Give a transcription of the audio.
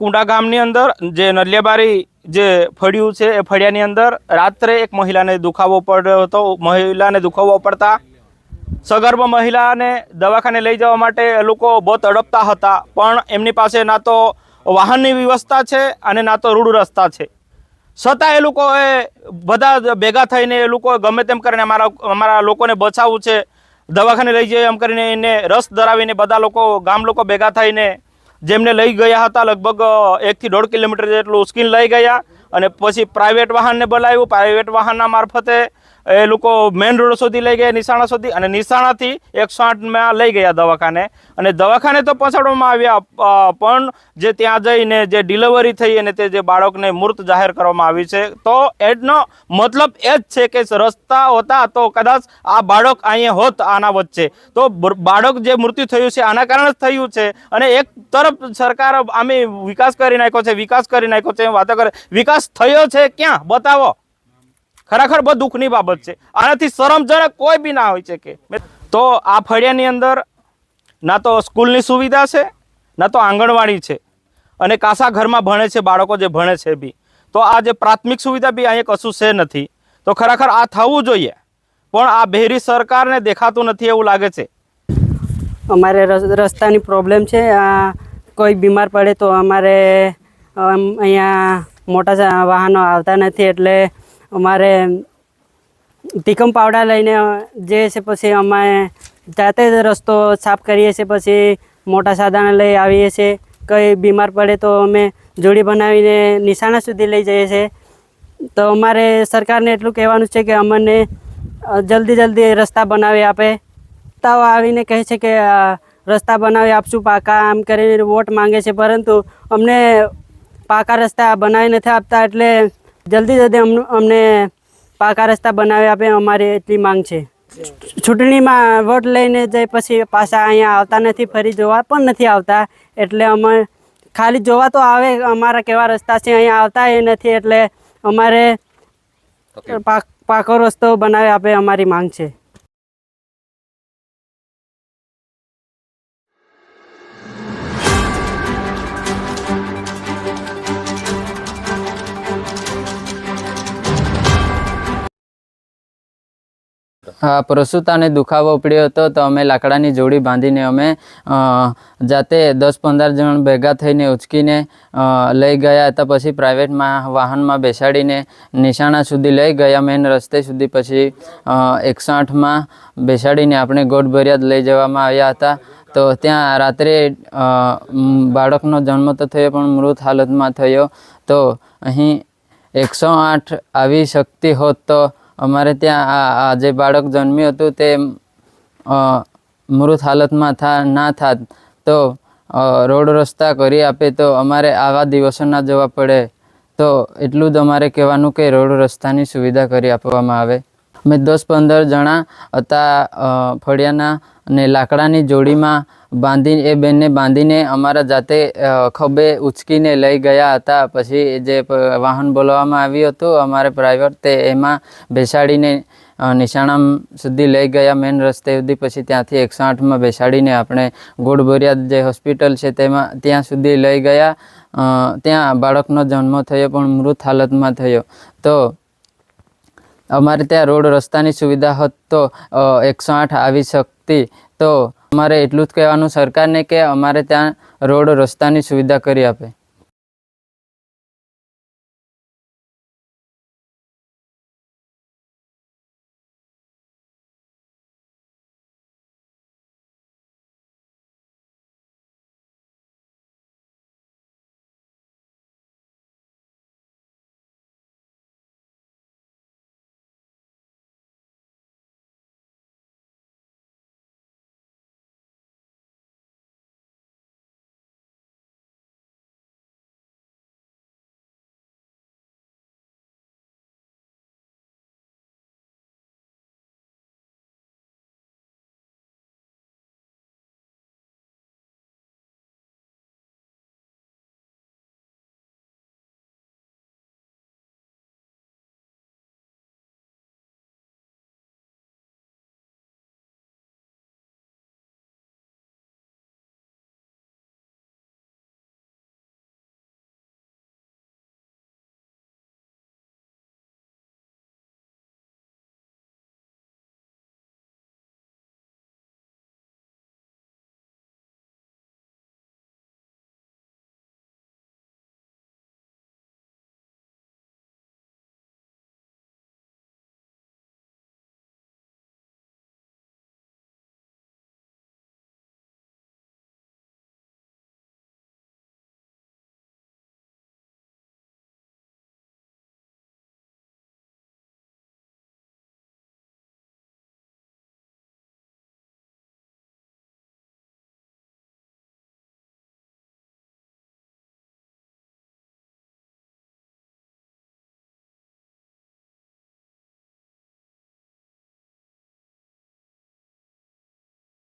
કુંડા ગામની અંદર જે નલિયાબારી જે ફળિયું છે એ ફળિયાની અંદર રાત્રે એક મહિલાને દુખાવો પડ્યો હતો. મહિલાને દુખાવો પડતા સગર્ભ મહિલાને દવાખાને લઈ જવા માટે એ લોકો બહુ તડપતા હતા. પણ એમની પાસે ના તો વાહનની વ્યવસ્થા છે અને ના તો રૂડ રસ્તા છે. છતાં એ લોકોએ બધા ભેગા થઈને એ લોકો ગમે તેમ કરીને અમારા અમારા લોકોને બચાવવું છે. દવાખાને લઈ જઈએ એમ કરીને એને રસ ધરાવીને બધા લોકો, ગામ લોકો ભેગા થઈને જેમને લઈ ગયા હતા લગભગ એકથી દોઢ કિલોમીટર જેટલું ઉશ્કીન લઈ ગયા અને પછી પ્રાઇવેટ વાહનને બોલાવ્યું. પ્રાઇવેટ વાહનના મારફતે એ લોકો મેઇન રોડ સુધી લઈ ગયા નિશાણા સુધી અને નિશાણાથી એકસો આઠમાં લઈ ગયા દવાખાને. અને દવાખાને તો પહોંચાડવામાં આવ્યા પણ જે ત્યાં જઈને જે ડિલિવરી થઈ અને તે જે બાળકને મૃત જાહેર કરવામાં આવી છે, તો એનો મતલબ એ જ છે કે રસ્તા હોતા તો કદાચ આ બાળક અહીંયા હોત આના વચ્ચે. તો બાળક જે મૃત્યુ થયું છે આના કારણે જ થયું છે. અને એક તરફ સરકાર આમે વિકાસ કરી નાખ્યો છે, વિકાસ કરી નાખ્યો છે વાતો કરે. વિકાસ થયો છે ક્યાં? બતાવો. ખરેખર બહુ દુઃખની બાબત છે. આનાથી શરમજનક કોઈ બી ના હોય છે કે. તો આ ફળિયાની અંદર ના તો સ્કૂલની સુવિધા છે, ના તો આંગણવાડી છે. અને કાસા ઘરમાં ભણે છે, બાળકો જે ભણે છે બી. તો આ જે પ્રાથમિક સુવિધા બી અહીંયા કશું છે નથી. તો ખરેખર આ થવું જોઈએ. પણ આ બહેરી સરકારને દેખાતું નથી એવું લાગે છે. અમારે રસ- રસ્તાની પ્રોબ્લેમ છે. કોઈ બીમાર પડે તો અમારે અહીંયા મોટા વાહનો આવતા નથી એટલે અમારે ટીકમ પાવડા લઈને જે છે પછી અમે જાતે જ રસ્તો સાફ કરીએ છીએ, પછી મોટા સાધન લઈ આવીએ છીએ. કંઈ બીમાર પડે તો અમે જોડી બનાવીને નિશાણા સુધી લઈ જઈએ છીએ. તો અમારે સરકારને એટલું કહેવાનું છે કે અમને જલ્દી જલ્દી રસ્તા બનાવી આપે. તાવ આવીને કહે છે કે રસ્તા બનાવી આપશું, પાકા આમ કરીને વોટ માંગે છે. પરંતુ અમને પાકા રસ્તા બનાવી નથી આપતા એટલે જલ્દી જલ્દી અમ- અમને પાકા રસ્તા બનાવી આપે અમારી એટલી માંગ છે. ચૂંટણીમાં વોટ લઈને જઈ પછી પાછા અહીંયા આવતા નથી ફરી જોવા પણ નથી આવતા. એટલે અમે ખાલી જોવા તો આવે અમારા કેવા રસ્તા છે અહીંયા આવતા એ નથી એટલે અમારે પાક- પાકો રસ્તો બનાવી આપે અમારી માંગ છે. હા, પ્રસૂતાને દુખાવો પડ્યો હતો તો અમે લાકડાની જોડી બાંધીને અમે જાતે દસ પંદર જણ ભેગા થઈને ઉચકીને લઈ ગયા હતા. પછી પ્રાઇવેટમાં વાહનમાં બેસાડીને નિશાણા સુધી લઈ ગયા. મેન રસ્તે સુધી પછી એકસો આઠમાં બેસાડીને આપણે ગોટ લઈ જવામાં આવ્યા હતા. તો ત્યાં રાત્રે બાળકનો જન્મ તો થયો પણ મૃત હાલતમાં થયો. તો અહીં એકસો આઠ આવી શકતી હોત તો અમારે ત્યાં આ જે બાળક જન્મ્યું હતું તે મૃત હાલતમાં થા, ના થાત. તો રોડ રસ્તા કરી આપે તો અમારે આવા દિવસો ના જવા પડે. તો એટલું જ અમારે કહેવાનું કે રોડ રસ્તાની સુવિધા કરી આપવામાં આવે. અમે દસ પંદર જણા હતા ફળિયાના અને લાકડાની જોડીમાં બાંધી એ બેનને બાંધીને અમારા જાતે ખભે ઉચકીને લઈ ગયા હતા. પછી જે વાહન બોલાવવામાં આવ્યું હતું, અમારે પ્રાઇવેટ તે એમાં બેસાડીને નિશાણામ નિશાણા સુધી લઈ ગયા મેન રસ્તે સુધી. પછી ત્યાંથી એકસો આઠમાં બેસાડીને આપણે ગોળબોરિયા જે હોસ્પિટલ છે તેમાં, ત્યાં સુધી લઈ ગયા. ત્યાં બાળકનો જન્મ થયો, પણ મૃત હાલતમાં થયો. તો અમારે ત્યાં રોડ રસ્તાની સુવિધા હોત તો એકસો આઠ આવી શકતી. તો અમારે એટલું જ કહેવાનું સરકારને કે અમારે ત્યાં રોડ રસ્તાની સુવિધા કરી આપે.